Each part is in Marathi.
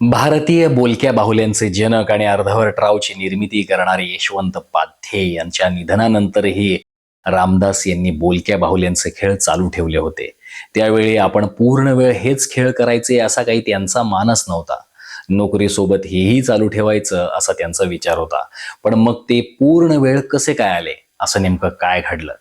भारतीय बोलक्या बाहुल्यांचे जनक आणि अर्धवटरावची निर्मिती करणारे यशवंत पाध्ये यांच्या निधनानंतरही रामदास यांनी बोलक्या बाहुल्यांचे खेळ चालू ठेवले होते. त्यावेळी आपण पूर्ण वेळ हेच खेळ करायचे असा काही त्यांचा मानस नव्हता. नोकरीसोबत हेही चालू ठेवायचं असा त्यांचा विचार होता. पण मग ते पूर्ण वेळ कसे काय आले? असं नेमकं काय घडलं?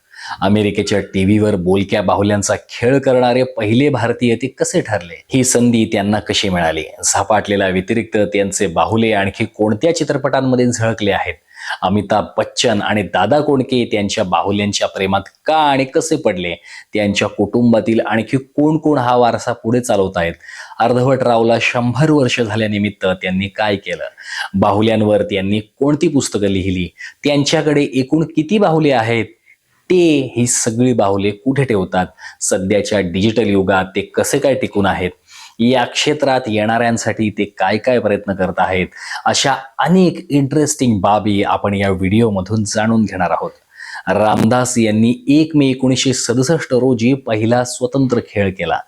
अमेरिकेच्या टीव्हीवर बोलक्या बाहुल्यांचा खेळ करणारे पहिले भारतीय ते कसे ठरले? ही संधी त्यांना कशी मिळाली? झपाटलेल्या व्यतिरिक्त त्यांचे बाहुले आणखी कोणत्या चित्रपटांमध्ये झळकले आहेत? अमिताभ बच्चन आणि दादा कोंडके त्यांच्या बाहुल्यांच्या प्रेमात का आणि कसे पडले? त्यांच्या कुटुंबातील आणखी कोण कोण हा वारसा पुढे चालवत आहेत? अर्धवट रावला शंभर वर्ष झाल्यानिमित्त त्यांनी काय केलं? बाहुल्यांवर त्यांनी कोणती पुस्तकं लिहिली? त्यांच्याकडे एकूण किती बाहुले आहेत? ते ही सगळी बाहुले कुठे ठेवतात? सध्याच्या डिजिटल युगात ते कसे काय टिकून आहेत? या क्षेत्रात येणाऱ्यांसाठी ते काय काय प्रयत्न करत आहेत? अशा अनेक इंटरेस्टिंग बाबी आपण या व्हिडिओमधून जाणून घेणार आहोत. रामदास यांनी एक मे एकोणीसशे सदुसष्ट रोजी पहिला स्वतंत्र खेळ केला.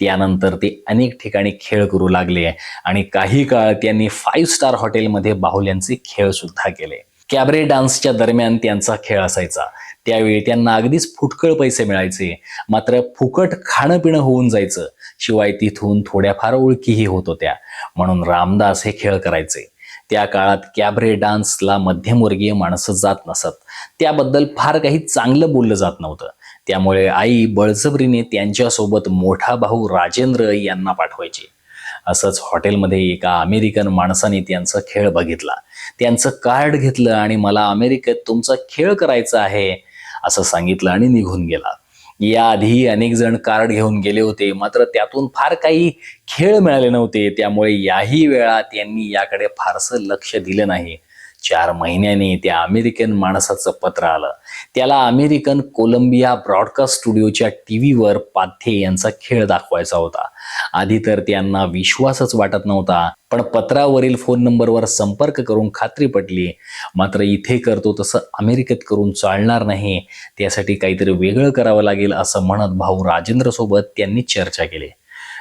त्यानंतर ते अनेक ठिकाणी खेळ करू लागले आणि काही काळ त्यांनी फाईव्ह स्टार हॉटेलमध्ये बाहुल्यांचे खेळ सुद्धा केले. कॅबरे डान्सच्या दरम्यान त्यांचा खेळ असायचा. त्यावेळी त्यांना अगदीच फुटकळ पैसे मिळायचे. मात्र फुकट खाणं पिणं होऊन जायचं. शिवाय तिथून थोड्याफार ओळखीही होत होत्या. म्हणून रामदास हे खेळ करायचे. त्या काळात कॅबरे डान्सला मध्यमवर्गीय माणसं जात नसत. त्याबद्दल फार काही चांगलं बोललं जात नव्हतं. त्यामुळे आई बळजबरीने त्यांच्यासोबत मोठा भाऊ राजेंद्र यांना पाठवायची. असंच हॉटेलमध्ये एका अमेरिकन माणसाने त्यांचा खेळ बघितला. त्यांचं कार्ड घेतलं आणि मला अमेरिकेत तुमचा खेळ करायचा आहे. असं सांगितलं आणि निघून गेला. याआधी अनेक जण कार्ड घेऊन गेले होते मात्र त्यातून फार काही खेळ मिळाले नव्हते. त्यामुळे याही वेळा त्यांनी याकडे फारसं लक्ष दिलं नाही. चार महिन्यांनी त्या अमेरिकन माणसाचं पत्र आलं. त्याला अमेरिकन कोलंबिया ब्रॉडकास्ट स्टुडिओच्या टी व्हीवर पाध्ये यांचा खेळ दाखवायचा होता. आधी तर त्यांना विश्वासच वाटत नव्हता पण पत्रावरील फोन नंबरवर संपर्क करून खात्री पटली. मात्र इथे करतो तसं अमेरिकेत करून चालणार नाही. त्यासाठी काहीतरी वेगळं करावं लागेल असं म्हणत भाऊ राजेंद्रसोबत त्यांनी चर्चा केली.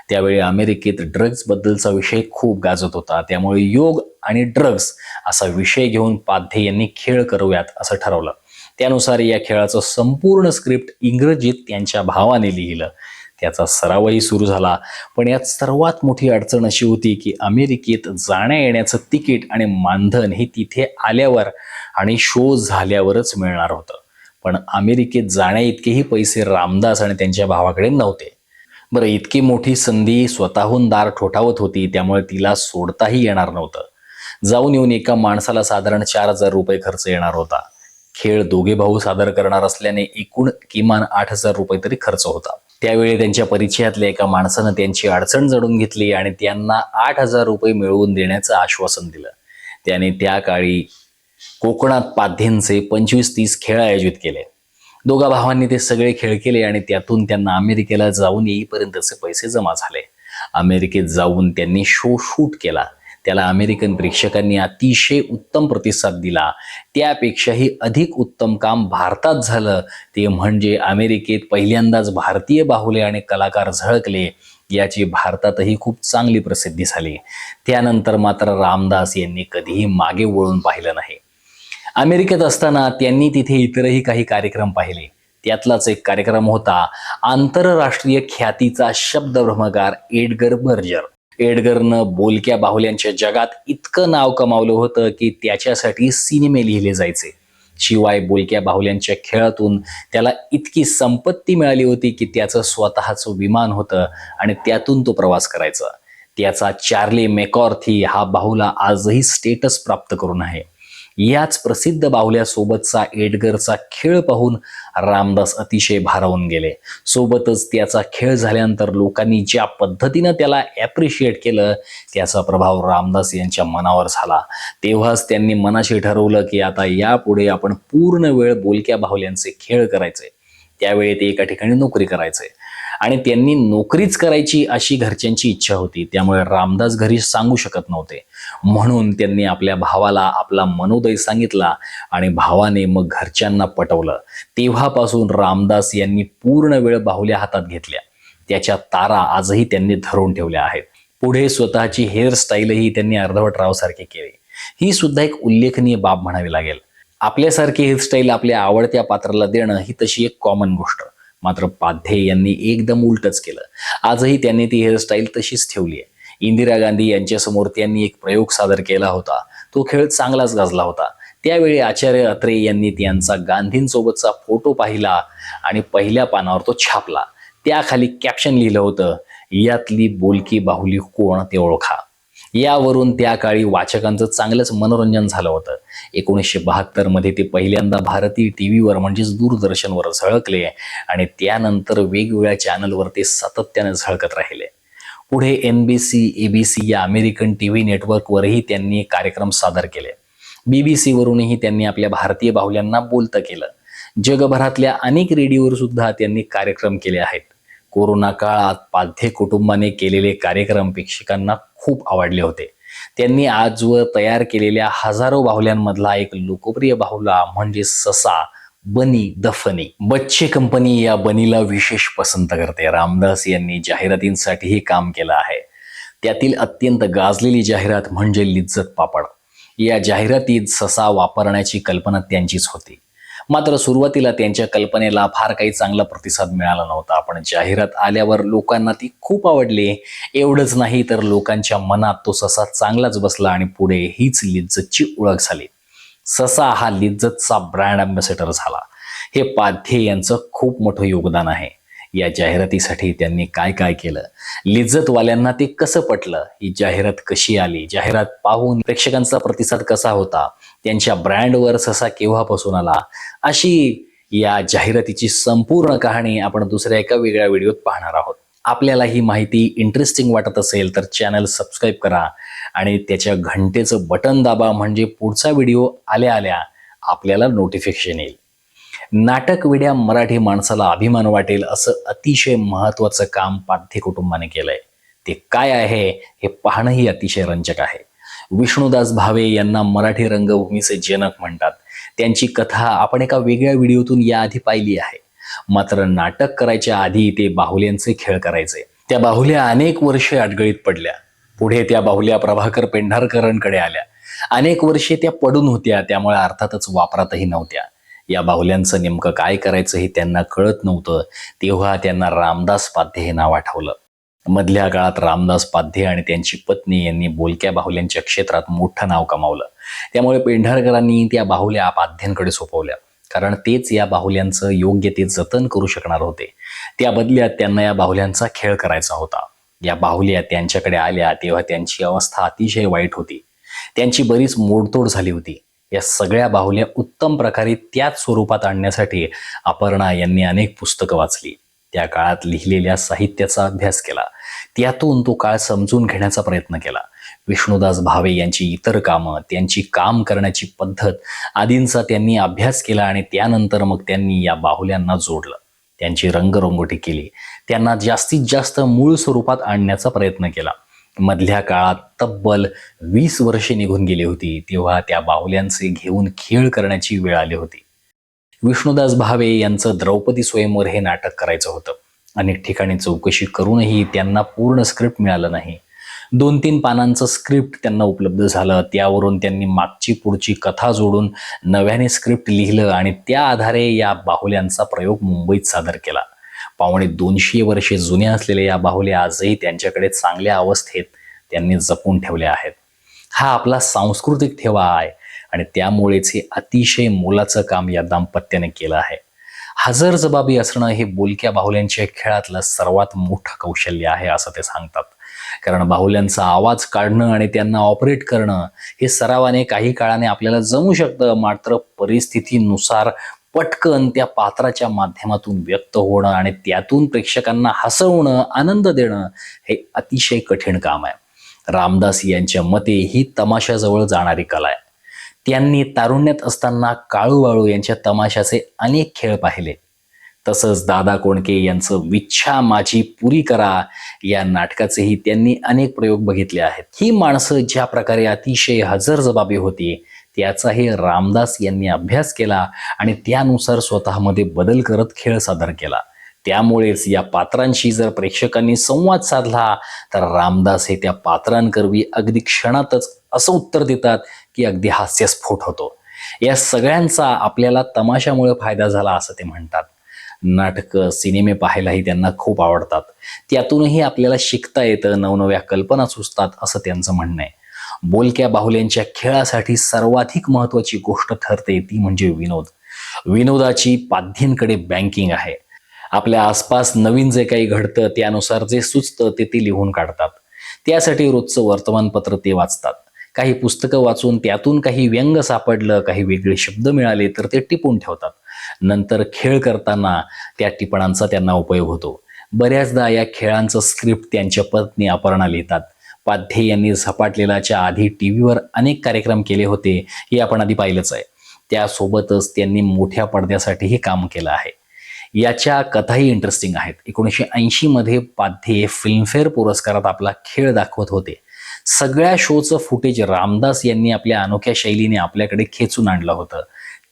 त्यावेळी अमेरिकेत ड्रग्जबद्दलचा विषय खूप गाजत होता. त्यामुळे योग आणि ड्रग्ज असा विषय घेऊन पाध्ये यांनी खेळ करूयात असं ठरवलं. त्यानुसार या खेळाचं संपूर्ण स्क्रिप्ट इंग्रजीत त्यांच्या भावाने लिहिलं. त्याचा सरावही सुरू झाला. पण यात सर्वात मोठी अडचण अशी होती की अमेरिकेत जाण्या येण्याचं तिकीट आणि मानधन हे तिथे आल्यावर आणि शो झाल्यावरच मिळणार होतं. पण अमेरिकेत जाण्या इतकेही पैसे रामदास आणि त्यांच्या भावाकडे नव्हते. बरं इतकी मोठी संधी स्वतःहून दार ठोठावत होती त्यामुळे तिला सोडताही येणार नव्हतं. जाऊन येऊन एका माणसाला साधारण चार हजार रुपये खर्च येणार होता. खेळ दोघे भाऊ सादर करणार असल्याने एकूण किमान आठ हजार रुपये तरी खर्च होता. त्यावेळी त्यांच्या परिचयातल्या एका माणसानं त्यांची अडचण जडून घेतली आणि त्यांना आठ हजार रुपये मिळवून देण्याचं आश्वासन दिलं. त्याने त्या काळी कोकणात पाध्येंचे पंचवीस तीस खेळ आयोजित केले. दोघा भावांनी ते सगळे खेळ केले आणि त्यातून त्यांना अमेरिकेला जाऊन येईपर्यंतचे पैसे जमा झाले. अमेरिकेत जाऊन त्यांनी शो शूट केला. त्याला अमेरिकन प्रेक्षकांनी अतिशय उत्तम प्रतिसाद दिला. त्यापेक्षाही अधिक उत्तम काम भारतात झालं. ते म्हणजे अमेरिकेत पहिल्यांदाच भारतीय बाहुले आणि कलाकार झळकले. याची भारतातही खूप चांगली प्रसिद्धी झाली. त्यानंतर मात्र रामदास यांनी कधीही मागे वळून पाहिलं नाही. अमेरिकेत असताना त्यांनी तिथे इतरही काही कार्यक्रम पाहिले. त्यातलाच एक कार्यक्रम होता आंतरराष्ट्रीय ख्यातीचा शब्दभ्रमगार एडगर बर्जर. एडगरनं बोलक्या बाहुल्यांच्या जगात इतकं नाव कमावलं होतं की त्याच्यासाठी सिनेमे लिहिले जायचे. शिवाय बोलक्या बाहुल्यांच्या खेळातून त्याला इतकी संपत्ती मिळाली होती की त्याचं स्वतःचं विमान होतं आणि त्यातून तो प्रवास करायचा. त्याचा चार्ली मेकॉर्थी हा बाहुला आजही स्टेटस प्राप्त करून आहे. याच प्रसिद्ध बाहुल्यासोबतचा एडगरचा खेळ पाहून रामदास अतिशय भारावून गेले. सोबतच त्याचा खेळ झाल्यानंतर लोकांनी ज्या पद्धतीनं त्याला ॲप्रिशिएट केलं त्याचा प्रभाव रामदास यांच्या मनावर झाला. तेव्हाच त्यांनी मनाशी ठरवलं की आता यापुढे आपण पूर्ण वेळ बोलक्या बाहुल्यांचे खेळ करायचे. त्यावेळी ते एका ठिकाणी नोकरी करायचे. आणि त्यांनी नोकरीच करायची अशी घरच्यांची इच्छा होती. त्यामुळे रामदास घरी सांगू शकत नव्हते. म्हणून त्यांनी आपल्या भावाला आपला मनोदय सांगितला आणि भावाने मग घरच्यांना पटवलं. तेव्हापासून रामदास यांनी पूर्ण वेळ बाहुल्या हातात घेतल्या. त्याच्या तारा आजही त्यांनी धरून ठेवल्या आहेत. पुढे स्वतःची हेअरस्टाईलही त्यांनी अर्धवट रावसारखी केली. ही सुद्धा एक उल्लेखनीय बाब म्हणावी लागेल. आपल्यासारखी हेअरस्टाईल आपल्या आवडत्या पात्राला देणं ही तशी एक कॉमन गोष्ट. मात्र पाध्ये यांनी एकदम उलटच केलं. आजही त्यांनी ती हेअरस्टाईल तशीच ठेवली आहे. इंदिरा गांधी यांच्यासमोर त्यांनी एक प्रयोग सादर केला होता. तो खेळ चांगलाच गाजला होता. त्यावेळी आचार्य अत्रे यांनी त्यांचा गांधींसोबतचा फोटो पाहिला आणि पहिल्या पानावर तो छापला. त्याखाली कॅप्शन लिहिलं होतं यातली बोलकी बाहुली कोण ते ओळखा. यावरून त्या काळी वाचकांचं चांगलंच मनोरंजन झालं होतं. एकोणीसशे बहात्तरमध्ये ते पहिल्यांदा भारतीय टी व्हीवर म्हणजेच दूरदर्शनवर झळकले आणि त्यानंतर वेगवेगळ्या चॅनलवर ते सातत्याने झळकत राहिले. पुढे N B C A B C या अमेरिकन टी व्ही नेटवर्कवरही त्यांनी कार्यक्रम सादर केले. बी बी सीवरूनही त्यांनी आपल्या भारतीय बाहुल्यांना बोलतं केलं. जगभरातल्या अनेक रेडिओवर सुद्धा त्यांनी कार्यक्रम केले आहेत. कोरोना काळात पाध्ये कुटुंबाने केलेले कार्यक्रम प्रेक्षकांना खूप आवडले होते. त्यांनी आजवर तयार केलेल्या हजारो बाहुल्यांमधला एक लोकप्रिय बाहुला म्हणजे ससा. बनी द फनी. बच्चे कंपनी या बनीला विशेष पसंत करते. रामदास यांनी जाहिरातींसाठीही काम केलं आहे. त्यातील अत्यंत गाजलेली जाहिरात म्हणजे लिज्जत पापड. या जाहिरातीत ससा वापरण्याची कल्पना त्यांचीच होती. मात्र सुरुवातीला त्यांच्या कल्पनेला फार काही चांगला प्रतिसाद मिळाला नव्हता. पण जाहिरात आल्यावर लोकांना ती खूप आवडली. एवढंच नाही तर लोकांच्या मनात तो ससा चांगलाच बसला आणि पुढे हीच लिज्जतची ओळख झाली. ससा हा लिज्जतचा ब्रँड अँबॅसेडर झाला. हे पाध्ये यांचं खूप मोठं योगदान आहे. या जाहिरातीसाठी त्यांनी काय काय केलं? लिज्जतवाल्यांना ते कसं पटलं? ही जाहिरात कशी आली? जाहिरात पाहून प्रेक्षकांचा प्रतिसाद कसा होता? त्यांच्या ब्रँडवर ससा केव्हापासून आला? अशी या जाहिरातीची संपूर्ण कहाणी आपण दुसऱ्या एका वेगळ्या व्हिडिओत पाहणार आहोत. आपल्याला ही माहिती इंटरेस्टिंग वाटत असेल तर चॅनल सबस्क्राईब करा. आणि त्याच्या घंटेचं बटन दाबा म्हणजे पुढचा व्हिडिओ आल्या आल्या आपल्याला नोटिफिकेशन येईल. नाटक विड्या मराठी माणसाला अभिमान वाटेल असं अतिशय महत्त्वाचं काम पाध्ये कुटुंबाने केलंय. ते काय आहे हे पाहणंही अतिशय रंजक आहे. विष्णुदास भावे यांना मराठी रंगभूमीचे जनक म्हणतात. त्यांची कथा आपण एका वेगळ्या व्हिडिओतून याआधी पाहिली आहे. मात्र नाटक करायच्या आधी ते बाहुल्यांचे खेळ करायचे. त्या बाहुल्या अनेक वर्षे अडगळीत पडल्या. पुढे त्या बाहुल्या प्रभाकर पेंढारकरांकडे आल्या. अनेक वर्षे त्या पडून होत्या त्यामुळे अर्थातच वापरातही नव्हत्या. या बाहुल्यांचं नेमकं काय करायचं हे त्यांना कळत नव्हतं तेव्हा त्यांना रामदास पाध्ये हे नाव आठवलं. मधल्या काळात रामदास पाध्ये आणि त्यांची पत्नी यांनी बोलक्या बाहुल्यांच्या क्षेत्रात मोठं नाव कमावलं. त्यामुळे पेंढारकरांनी त्या बाहुल्या पाध्यांकडे सोपवल्या. कारण तेच या बाहुल्यांचं योग्य ते जतन करू शकणार होते. त्या बदल्यात त्यांना या बाहुल्यांचा खेळ करायचा होता. या बाहुल्या त्यांच्याकडे आल्या तेव्हा त्यांची अवस्था अतिशय वाईट होती. त्यांची बरीच मोडतोड झाली होती. या सगळ्या बाहुल्या उत्तम प्रकारे त्याच स्वरूपात आणण्यासाठी अपर्णा यांनी अनेक पुस्तकं वाचली. त्या काळात लिहिलेल्या साहित्याचा अभ्यास केला. त्यातून तो काळ समजून घेण्याचा प्रयत्न केला. विष्णुदास भावे यांची इतर कामं त्यांची काम करण्याची पद्धत आदींचा त्यांनी अभ्यास केला आणि त्यानंतर मग त्यांनी या बाहुल्यांना जोडलं. त्यांची रंगरंगोटी केली. त्यांना जास्तीत जास्त मूळ स्वरूपात आणण्याचा प्रयत्न केला. मधल्या काळात तब्बल वीस वर्षे निघून गेली होती तेव्हा त्या बाहुल्यांचे घेऊन खेळ करण्याची वेळ आली होती. विष्णुदास भावे यांचं द्रौपदी स्वयंवर हे नाटक करायचं होतं. अनेक ठिकाणी चौकशी करूनही त्यांना पूर्ण स्क्रिप्ट मिळालं नाही. दोन तीन पानांचं स्क्रिप्ट त्यांना उपलब्ध झालं. त्यावरून त्यांनी मागची पुढची कथा जोडून नव्याने स्क्रिप्ट लिहिलं आणि त्या आधारे या बाहुल्यांचा प्रयोग मुंबईत सादर केला. पावणे दोनशे वर्षे जुन्या असलेल्या या बाहुल्या आजही त्यांच्याकडे चांगल्या अवस्थेत त्यांनी जपून ठेवल्या आहेत. हा आपला सांस्कृतिक ठेवा आहे आणि त्यामुळेच हे अतिशय मोलाचं काम या दाम्पत्याने केलं आहे. हजर जबाबी असणं हे बोलक्या बाहुल्यांच्या खेळातलं सर्वात मोठं कौशल्य आहे असं ते सांगतात. कारण बाहुल्यांचा आवाज काढणं आणि त्यांना ऑपरेट करणं हे सरावाने काही काळाने आपल्याला जमू शकतं मात्र परिस्थितीनुसार पटकन त्या पात्राच्या माध्यमातून व्यक्त होणं आणि त्यातून प्रेक्षकांना हसवणं आनंद देणं हे अतिशय कठीण काम आहे. रामदास यांच्या मते ही तमाशाजवळ जाणारी कला आहे. त्यांनी तारुण्यात असताना काळूवाळू यांच्या तमाशाचे अनेक खेळ पाहिले. तसंच दादा कोणके यांचं विच्छा माझी पुरी करा या नाटकाचेही त्यांनी अनेक प्रयोग बघितले आहेत. ही माणसं ज्या प्रकारे अतिशय हजरजबाबी होती त्याचाही रामदास यांनी अभ्यास केला आणि त्यानुसार स्वतःमध्ये बदल करत खेळ सादर केला. त्यामुळेच या पात्रांशी जर प्रेक्षकांनी संवाद साधला तर रामदास हे त्या पात्रांकरवी अगदी क्षणातच असं उत्तर देतात की अगदी हास्यस्फोट होतो. या सगळ्यांचा आपल्याला तमाशामुळे फायदा झाला असं ते म्हणतात. नाटकं सिनेमे पाहायलाही त्यांना खूप आवडतात. त्यातूनही आपल्याला शिकता येतं नवनव्या कल्पना सुचतात असं त्यांचं म्हणणं आहे. बोलक्या बाहुल्यांच्या खेळासाठी सर्वाधिक महत्त्वाची गोष्ट ठरते ती म्हणजे विनोद. विनोदाची पाध्यांकडे बँकिंग आहे. आपल्या आसपास नवीन जे काही घडतं त्यानुसार जे सुचतं ते ते लिहून काढतात. त्यासाठी रोजचं वर्तमानपत्र ते वाचतात. काही पुस्तकं वाचून त्यातून काही व्यंग सापडलं काही वेगळे शब्द मिळाले तर ते टिपून ठेवतात. नंतर खेळ करताना त्या टिपणांचा त्यांना उपयोग होतो. बऱ्याचदा या खेळांचं स्क्रिप्ट त्यांच्या पत्नी अपर्णा लिहितात. पाध्ये यांनी झपाटलेलाच्या आधी टी व्हीवर अनेक कार्यक्रम केले होते हे आपण आधी पाहिलंच आहे. त्यासोबतच त्यांनी मोठ्या पडद्यासाठीही काम केलं आहे. याच्या कथाही इंटरेस्टिंग आहेत. एकोणीसशे ऐंशीमध्ये पाध्ये फिल्मफेअर पुरस्कारात आपला खेळ दाखवत होते. सगळ्या शोचं फुटेज रामदास यांनी आपल्या अनोख्या शैलीने आपल्याकडे खेचून आणलं होतं.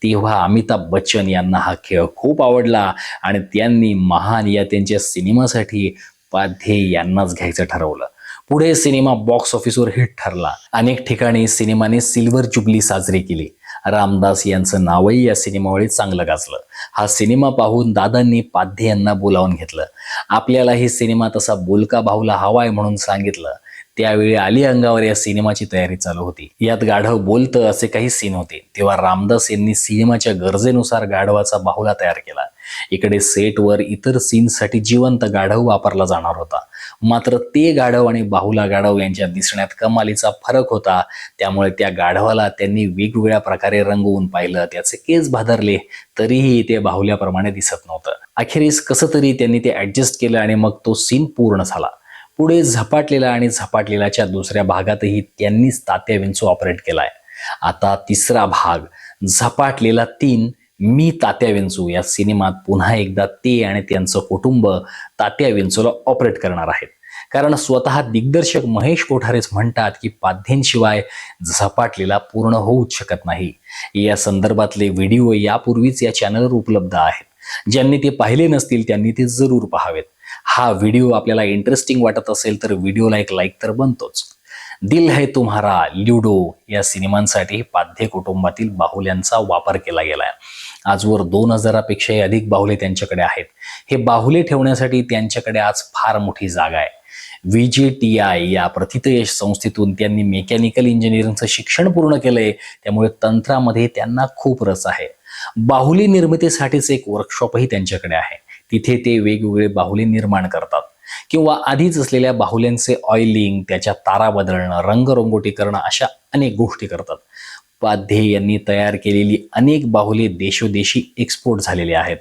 तेव्हा अमिताभ बच्चन यांना हा खेळ खूप आवडला आणि त्यांनी महान या त्यांच्या सिनेमासाठी पाध्ये यांनाच घ्यायचं ठरवलं. पुढे सिनेमा बॉक्स ऑफिसवर हिट ठरला. अनेक ठिकाणी सिनेमाने सिल्वर जुबली साजरी केली. रामदास यांचं नावही या सिनेमावेळी चांगलं गाजलं. हा सिनेमा पाहून दादांनी पाध्ये यांना बोलावून घेतलं. आपल्यालाही सिनेमा तसा बोलका भाऊला हवाय म्हणून सांगितलं. त्यावेळी आली अंगावर या सिनेमाची तयारी चालू होती. यात गाढव बोलतं असे काही सीन होते. तेव्हा रामदास यांनी सिनेमाच्या गरजेनुसार गाढवाचा बाहुला तयार केला. इकडे सेटवर इतर सीनसाठी जिवंत गाढव वापरला जाणार होता. मात्र ते गाढव आणि बाहुला गाढव यांच्या दिसण्यात कमालीचा फरक होता. त्यामुळे त्या गाढवाला त्यांनी वेगवेगळ्या प्रकारे रंगवून पाहिलं. त्याचे केस भादरले तरीही ते बाहुल्याप्रमाणे दिसत नव्हतं. अखेरीस कसं तरी त्यांनी ते ऍडजस्ट केलं आणि मग तो सीन पूर्ण झाला. पुढे झपाटलेला आणि झपाटलेलाच्या दुसऱ्या भागातही त्यांनीच तात्या विंचू ऑपरेट केलाय. आता तिसरा भाग झपाटलेला तीन मी तात्या विंचू या सिनेमात पुन्हा एकदा ते आणि त्यांचं कुटुंब तात्या विंचूला ऑपरेट करणार आहेत. कारण स्वतः दिग्दर्शक महेश कोठारेच म्हणतात की पाध्येंशिवाय झपाटलेला पूर्ण होऊच शकत नाही. या संदर्भातले व्हिडिओ यापूर्वीच या चॅनलवर उपलब्ध आहेत. ज्यांनी ते पाहिले नसतील त्यांनी ते जरूर पाहावेत. हा व्हिडिओ आपल्याला इंटरेस्टिंग वाटत असेल तर व्हिडिओला एक लाईक तर बनतोच. दिल है तुम्हारा ल्युडो या सिनेमांसाठी पाध्ये कुटुंबातील बाहुल्यांचा वापर केला गेला आहे आजवर दोन हजारापेक्षाही अधिक बाहुले त्यांच्याकडे आहेत. हे बाहुले ठेवण्यासाठी त्यांच्याकडे आज फार मोठी जागा आहे. व्ही जे टी आय या प्रथितयश संस्थेतून त्यांनी मेकॅनिकल इंजिनिअरिंगचं शिक्षण पूर्ण केलंय. त्यामुळे तंत्रामध्ये त्यांना खूप रस आहे. बाहुली निर्मितीसाठीच एक वर्कशॉपही त्यांच्याकडे आहे. तिथे ते वेगवेगळे बाहुली निर्माण करतात. किंवा आधीच असलेल्या बाहुल्यांचे ऑइलिंग त्याच्या तारा बदलणं रंगरंगोटी करणं अशा अनेक गोष्टी करतात. पाध्ये यांनी तयार केलेली अनेक बाहुले देशोदेशी एक्सपोर्ट झालेले आहेत.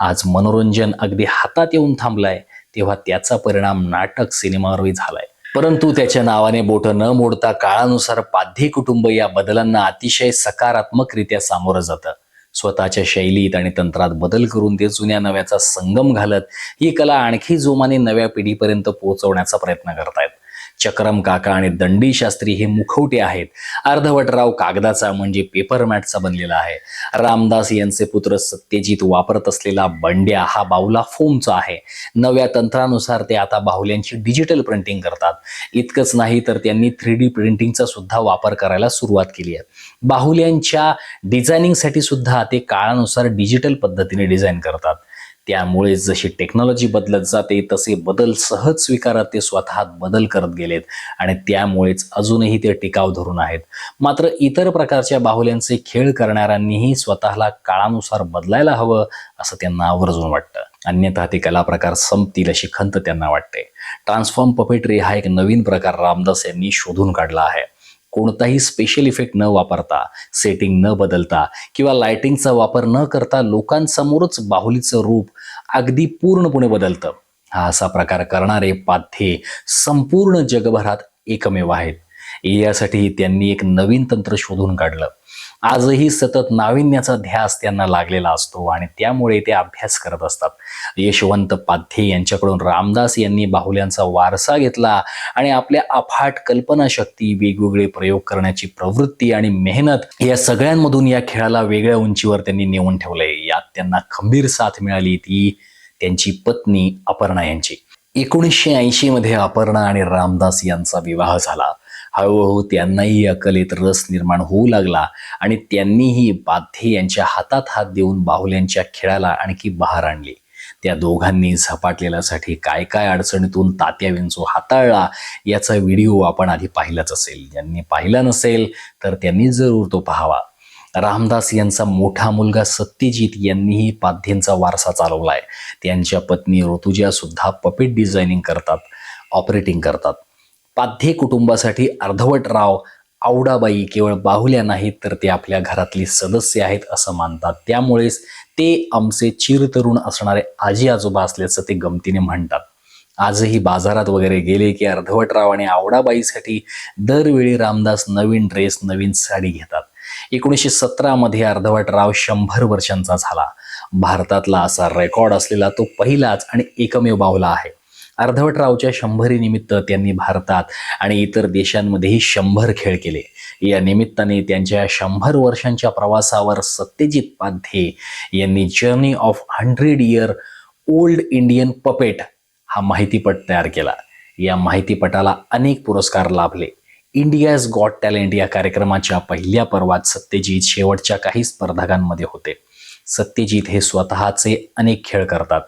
आज मनोरंजन अगदी हातात येऊन थांबलाय तेव्हा त्याचा परिणाम नाटक सिनेमावरही झालाय. परंतु त्याच्या नावाने बोटं न मोडता काळानुसार पाध्ये कुटुंब या बदलांना अतिशय सकारात्मकरित्या सामोरं जातं. स्वतःच्या शैलीत आणि तंत्रात बदल करून ते जुन्या नव्याचा संगम घालत ही कला आणखी जोमाने नव्या पिढीपर्यंत पोहोचवण्याचा प्रयत्न करतायत. चक्रम काका आणि दंडी शास्त्री हे मुखवटे आहेत. अर्धवटराव कागदाचा म्हणजे पेपर मॅटचा बनलेला आहे. रामदास यांचे पुत्र सत्यजित वापरत असलेला बंड्या हा बाहुला फोमचा आहे. नव्या तंत्रानुसार ते आता बाहुल्यांची डिजिटल प्रिंटिंग करतात. इतकंच नाही तर त्यांनी थ्री डी प्रिंटिंगचा सुद्धा वापर करायला सुरुवात केली आहे. बाहुल्यांच्या डिझायनिंगसाठी सुद्धा ते काळानुसार डिजिटल पद्धतीने डिझाईन करतात. त्यामुळे जशी टेक्नॉलॉजी बदलत जाते तसे बदल सहज स्वीकारत ते स्वतः बदल करत गेलेत आणि त्यामुळेच अजूनही ते टिकाव धरून आहेत. मात्र इतर प्रकारच्या बाहुल्यांचे खेळ करणाऱ्यांनीही स्वतःला काळानुसार बदलायला हवं असं त्यांना आवर्जून वाटतं. अन्यथा ते कला प्रकार संपतील अशी खंत त्यांना वाटते. ट्रान्सफॉर्म पपेट्री हा एक नवीन प्रकार रामदास यांनी शोधून काढला आहे. कोणताही स्पेशल इफेक्ट न वापरता सेटिंग न बदलता किंवा लायटिंगचा वापर न करता लोकांसमोरच बाहुलीचं रूप अगदी पूर्णपणे बदलतं. हा असा प्रकार करणारे पाध्ये संपूर्ण जगभरात एकमेव आहेत. यासाठी त्यांनी एक नवीन तंत्र शोधून काढलं. आजही सतत नाविन्याचा ध्यास त्यांना लागलेला असतो आणि त्यामुळे ते अभ्यास करत असतात. यशवंत पाध्ये यांच्याकडून रामदास यांनी बाहुल्यांचा वारसा घेतला आणि आपल्या अफाट कल्पनाशक्ती वेगवेगळे प्रयोग करण्याची प्रवृत्ती आणि मेहनत या सगळ्यांमधून या खेळाला वेगळ्या उंचीवर त्यांनी नेऊन ठेवलंय. यात त्यांना खंबीर साथ मिळाली ती त्यांची पत्नी अपर्णा यांची. एकोणीसशे ऐंशी मध्ये अपर्णा आणि रामदास यांचा विवाह झाला. हळूहळू त्यांनाही या कलेत रस निर्माण होऊ लागला आणि त्यांनीही बाध्ये यांच्या हातात हात देऊन बाहुल्यांच्या खेळाला आणखी बहार आणली. त्या दोघांनी झपाटलेल्यासाठी काय काय अडचणीतून तात्या विंचू हाताळला याचा व्हिडिओ आपण आधी पाहिलाच असेल. ज्यांनी पाहिला नसेल तर त्यांनी जरूर तो पाहावा. रामदास यांचा मोठा मुलगा सत्यजित यांनीही पाध्येंचा वारसा चालवलाय. त्यांच्या पत्नी ऋतुजा सुद्धा पपेट डिझायनिंग करतात ऑपरेटिंग करतात. पाध्ये कुटुंबासाठी अर्धवट राव आवडाबाई केवळ बाहुल्या नाहीत तर ते आपल्या घरातली सदस्य आहेत असं मानतात. त्यामुळेच ते आमचे चिरतरुण असणारे आजी आजोबा असल्याचं ते गमतीने म्हणतात. आजही बाजारात वगैरे गेले की अर्धवटराव आणि आवडाबाईसाठी दरवेळी रामदास नवीन ड्रेस नवीन साडी घेतात. एकोणीसशे सतरामध्ये अर्धवटराव शंभर वर्षांचा झाला. भारतातला असा रेकॉर्ड असलेला तो पहिलाच आणि एकमेव बाहुला आहे. अर्धवटरावच्या शंभरीनिमित्त त्यांनी भारतात आणि इतर देशांमध्येही शंभर खेळ केले. या निमित्ताने त्यांच्या शंभर वर्षांच्या प्रवासावर सत्यजित पाध्ये यांनी journey of hundred year old Indian puppet हा माहितीपट तयार केला. या माहितीपटाला अनेक पुरस्कार लाभले. इंडियाज गॉट टॅलेंट या कार्यक्रमाच्या पहिल्या पर्वात सत्यजित शेवटच्या काही स्पर्धकांमध्ये होते. सत्यजित हे स्वतःचे अनेक खेळ करतात.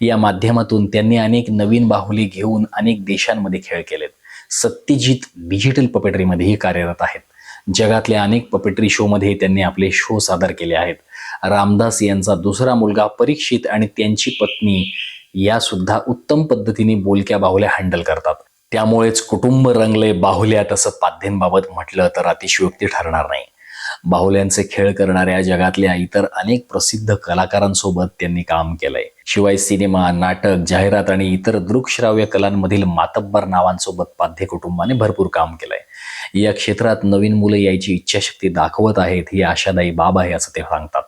या माध्यमातून त्यांनी अनेक नवीन बाहुली घेऊन अनेक देशांमध्ये खेळ केलेत. सत्यजित डिजिटल पपेटरीमध्येही कार्यरत आहेत. जगातल्या अनेक पपेटरी शोमध्ये त्यांनी आपले शो सादर केले आहेत. रामदास यांचा दुसरा मुलगा परीक्षित आणि त्यांची पत्नी या सुद्धा उत्तम पद्धतीने बोलक्या बाहुल्या हँडल करतात. त्यामुळेच कुटुंब रंगले बाहुल्या तसं पाध्येंबाबत म्हटलं तर अतिशयोक्ती ठरणार नाही. बाहुल्यांचे खेळ करणाऱ्या जगातल्या इतर अनेक प्रसिद्ध कलाकारांसोबत त्यांनी काम केलंय. शिवाय सिनेमा नाटक जाहिरात आणि इतर दृकश्राव्य कलांमधील मातब्बर नावांसोबत पाध्ये कुटुंबाने भरपूर काम केलंय. या क्षेत्रात नवीन मुलं यायची इच्छाशक्ती दाखवत आहेत ही आशादायी बाब आहे असं ते सांगतात.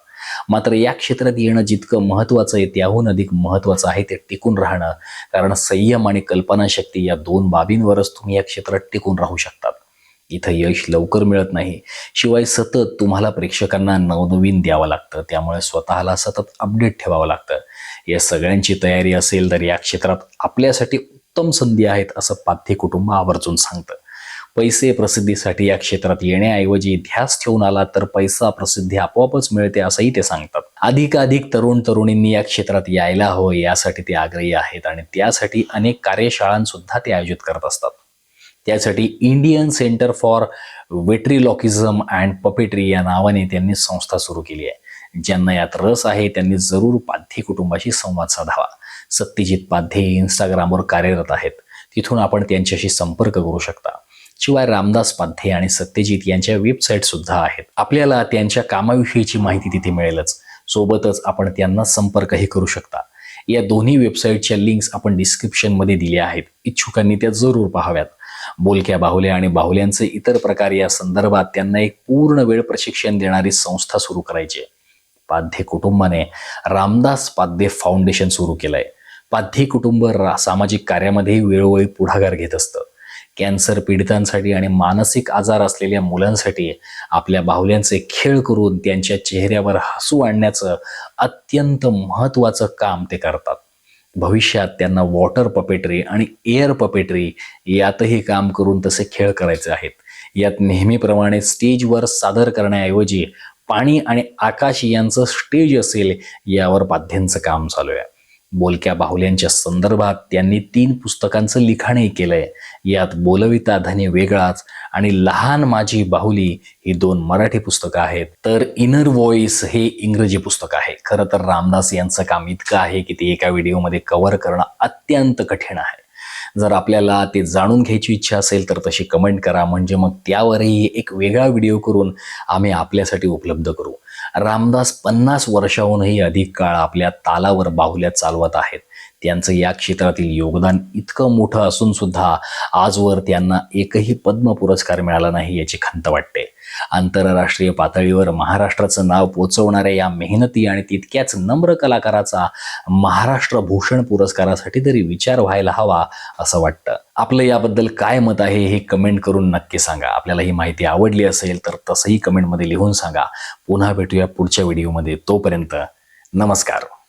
मात्र या क्षेत्रात येणं जितकं महत्वाचं आहे त्याहून अधिक महत्वाचं आहे ते टिकून राहणं. कारण संयम आणि कल्पनाशक्ती या दोन बाबींवरच तुम्ही या क्षेत्रात टिकून राहू शकतात. इथं यश लवकर मिळत नाही. शिवाय सतत तुम्हाला प्रेक्षकांना नवनवीन द्यावं लागतं. त्यामुळे स्वतःला सतत अपडेट ठेवावं लागतं. या सगळ्यांची तयारी असेल तर या क्षेत्रात आपल्यासाठी उत्तम संधी आहेत असं पाथ्य कुटुंब आवर्जून सांगतं. पैसे प्रसिद्धीसाठी या क्षेत्रात येण्याऐवजी ध्यास ठेवून आला तर पैसा प्रसिद्धी आपोआपच मिळते असंही ते सांगतात. अधिकाधिक तरुण तरुणींनी या क्षेत्रात यायला हवं यासाठी ते आग्रही आहेत आणि त्यासाठी अनेक कार्यशाळांसुद्धा ते आयोजित करत असतात. त्यासाठी Indian centre for ventriloquism and puppetry या नावाने त्यांनी संस्था सुरू केली आहे. ज्यांना यात रस आहे त्यांनी जरूर पाध्ये कुटुंबाशी संवाद साधावा. सत्यजित पाध्ये इंस्टाग्रामवर कार्यरत आहेत. तिथून आपण त्यांच्याशी संपर्क करू शकता. शिवाय रामदास पाध्ये आणि सत्यजित यांच्या वेबसाईट सुद्धा आहेत. आपल्याला त्यांच्या कामाविषयीची माहिती तिथे मिळेलच. सोबतच आपण त्यांना संपर्कही करू शकता. या दोन्ही वेबसाईटच्या लिंक्स आपण डिस्क्रिप्शनमध्ये दिल्या आहेत. इच्छुकांनी त्या जरूर पाहाव्यात. बोलक्या बाहुल्या आणि बाहुल्यांचे इतर प्रकार या संदर्भात त्यांना एक पूर्ण वेळ प्रशिक्षण देणारी संस्था सुरू करायची आहे. पाध्ये कुटुंबाने रामदास पाध्ये फाउंडेशन सुरू केलंय. पाध्ये कुटुंब रा सामाजिक कार्यामध्ये वेळोवेळी पुढाकार घेत असतं. कॅन्सर पीडितांसाठी आणि मानसिक आजार असलेल्या मुलांसाठी आपल्या बाहुल्यांचे खेळ करून त्यांच्या चेहऱ्यावर हसू आणण्याचं अत्यंत महत्त्वाचं काम ते करतात. भविष्यात त्यांना वॉटर पपेटरी आणि एअर पपेटरी यातही काम करून तसे खेळ करायचे आहेत. यात नेहमीप्रमाणे स्टेजवर सादर करण्याऐवजी पाणी आणि आकाश यांचं स्टेज असेल यावर पाध्यांचं काम चालू आहे. बोलक्या बाहुल्यांच्या संदर्भात त्यांनी तीन पुस्तकांचं लिखाणही केलंय. यात बोलविता धनी वेगळाच आणि लहान माझी बाहुली ही दोन मराठी पुस्तकं आहेत. तर इनर व्हॉइस हे इंग्रजी पुस्तक आहे. खरं तर रामदास यांचं काम इतकं आहे की ते एका व्हिडिओमध्ये कव्हर करणं अत्यंत कठीण आहे. जर आपल्याला ते जाणून घ्यायची इच्छा असेल तर तशी कमेंट करा. म्हणजे मग त्यावरही एक वेगळा व्हिडिओ करून आम्ही आपल्यासाठी उपलब्ध करू. रामदास पन्नास वर्षाहूनही अधिक काळ आपल्या तालावर बाहुल्या चालवत आहेत. त्यांचं या क्षेत्रातील योगदान इतकं मोठं असून सुद्धा आजवर त्यांना एकही पद्म पुरस्कार मिळाला नाही याची खंत वाटते. आंतरराष्ट्रीय पातळीवर महाराष्ट्राचं नाव पोचवणाऱ्या या मेहनती आणि तितक्याच नम्र कलाकाराचा महाराष्ट्र भूषण पुरस्कारासाठी तरी विचार व्हायला हवा असं वाटतं. आपलं याबद्दल काय मत आहे हे कमेंट करून नक्की सांगा. आपल्याला ही माहिती आवडली असेल तर तसंही कमेंटमध्ये लिहून सांगा. पुन्हा भेटूया पुढच्या व्हिडिओमध्ये. तोपर्यंत नमस्कार.